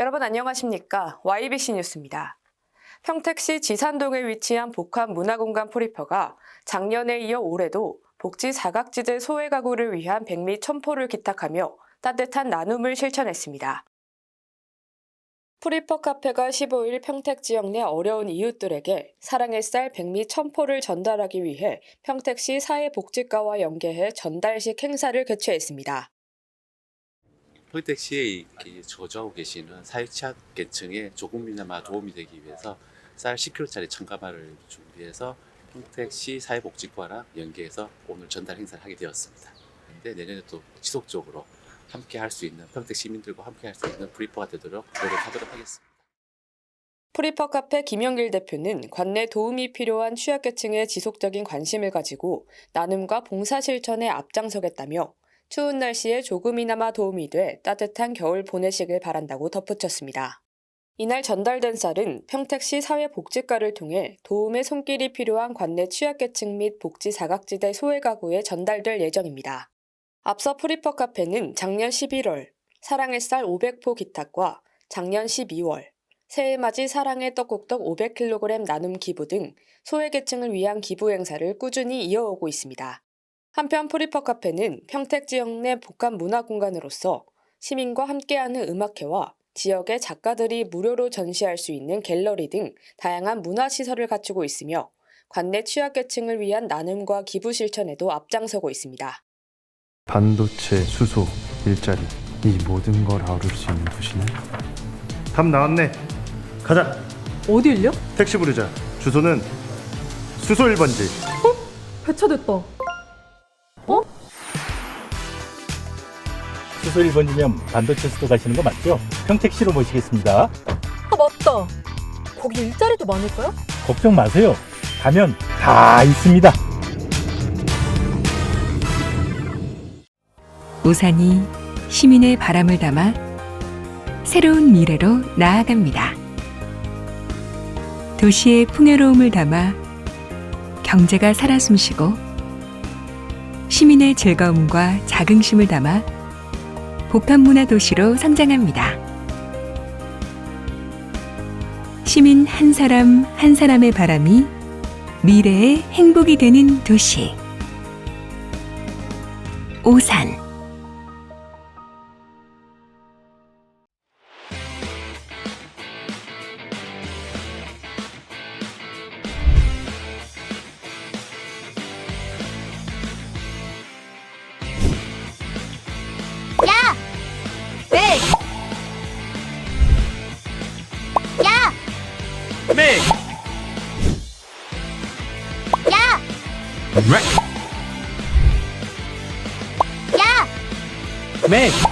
여러분 안녕하십니까? YBC 뉴스입니다. 평택시 지산동에 위치한 복합 문화공간 프리퍼가 작년에 이어 올해도 복지 사각지대 소외 가구를 위한 백미 첨포를 기탁하며 따뜻한 나눔을 실천했습니다. 프리퍼 카페가 15일 평택 지역 내 어려운 이웃들에게 사랑의 쌀 백미 첨포를 전달하기 위해 평택시 사회복지과와 연계해 전달식 행사를 개최했습니다. 평택시에 이렇게 거주하고 계시는 사회취약 계층에 조금이나마 도움이 되기 위해서 쌀 10kg짜리 첨가발을 준비해서 평택시 사회복지과랑 연계해서 오늘 전달 행사를 하게 되었습니다. 근데 내년에 또 지속적으로 함께 할 수 있는 평택 시민들과 함께 할 수 있는 브리퍼가 되도록 노력하도록 하겠습니다. 프리퍼 카페 김영길 대표는 관내 도움이 필요한 취약계층에 지속적인 관심을 가지고 나눔과 봉사 실천에 앞장서겠다며 추운 날씨에 조금이나마 도움이 돼 따뜻한 겨울 보내시길 바란다고 덧붙였습니다. 이날 전달된 쌀은 평택시 사회복지과를 통해 도움의 손길이 필요한 관내 취약계층 및 복지 사각지대 소외 가구에 전달될 예정입니다. 앞서 프리퍼 카페는 작년 11월 사랑의 쌀 500포 기탁과 작년 12월 새해맞이 사랑의 떡국떡 500kg 나눔 기부 등 소외계층을 위한 기부 행사를 꾸준히 이어오고 있습니다. 한편 프리퍼 카페는 평택 지역 내 복합 문화 공간으로서 시민과 함께하는 음악회와 지역의 작가들이 무료로 전시할 수 있는 갤러리 등 다양한 문화 시설을 갖추고 있으며 관내 취약계층을 위한 나눔과 기부 실천에도 앞장서고 있습니다. 반도체, 수소, 일자리 이 모든 걸 아우를 수 있는 도시는 답 나왔네 가자 어딜요? 택시 부르자 주소는 수소 1번지 배차됐다. 수소 1번이면 반도체 수도 가시는 거 맞죠? 평택시로 모시겠습니다. 아 맞다. 거기 일자리도 많을까요? 걱정 마세요. 가면 다 있습니다. 우산이 시민의 바람을 담아 새로운 미래로 나아갑니다. 도시의 풍요로움을 담아 경제가 살아 숨쉬고 시민의 즐거움과 자긍심을 담아 복합문화 도시로 성장합니다. 시민 한 사람 한 사람의 바람이 미래의 행복이 되는 도시. 오산 맥! 맥!